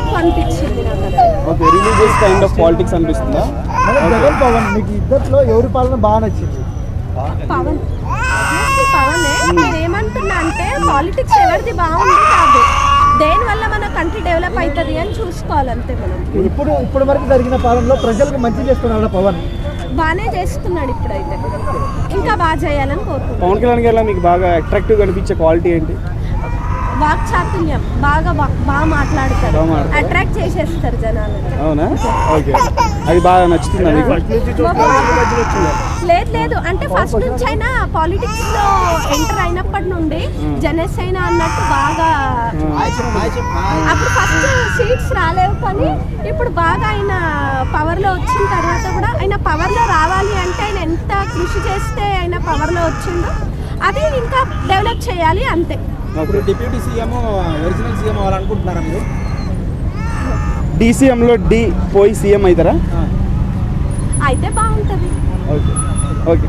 ఎక్కువ అనిపించింది. Okay religious kind of politics అనిపిస్తుందా? జగన్ పవన్ మీకు ఇద్దట్లో ఎవరి పాలన బాగా నచ్చింది? పవన్. పవనే. నేను ఏమంటున్నా అంటే పాలిటిక్స్ ఎవరిది బాగుంది కాదు. దేనివల్ల మన కంట్రీ డెవలప్ అవుతుంది అని చూసుకోవాలంతే మనం. ఇప్పుడు ఇప్పుడు వరకు జరిగిన పాలనలో ప్రజలకు మంచి చేస్తున్నాడు పవన్? బాగానే చేస్తున్నాడు ఇప్పుడైతే. ఇంకా బాగా చేయాలని కోరుకుంటున్నాను. పవన్ కళ్యాణ్ గారు మీకు బాగా అట్రాక్టివ్ అనిపించే క్వాలిటీ ఏంటి? వాక్ చాతుల్యం బాగా బాగా మాట్లాడతారు. అట్రాక్ట్ చేసేస్తారు జనాలని. అవునా? ఓకే. అది బాగా నచ్చుతుందా లేదు లేదు. అంటే ఫస్ట్ నుంచి అయినా పాలిటిక్స్లో ఎంటర్ అయినప్పటి నుండి జనసేన అన్నట్టు బాగా అప్పుడు ఫస్ట్ సీట్స్ రాలేవు కానీ ఇప్పుడు బాగా ఆయన పవర్లో వచ్చిన తర్వాత కూడా ఆయన పవర్లో రావాలి అంటే ఆయన ఎంత కృషి చేస్తే ఆయన పవర్లో వచ్చిందో అది ఇంకా డెవలప్ చేయాలి అంతే. ఇప్పుడు డిప్యూటీ సీఎం ఒరిజినల్ సీఎం అవ్వాలనుకుంటున్నారా మీరు? డీసీఎంలో డి పోయి సీఎం అవుతారా? అయితే బాగుంటుంది. ఓకే. ఓకే.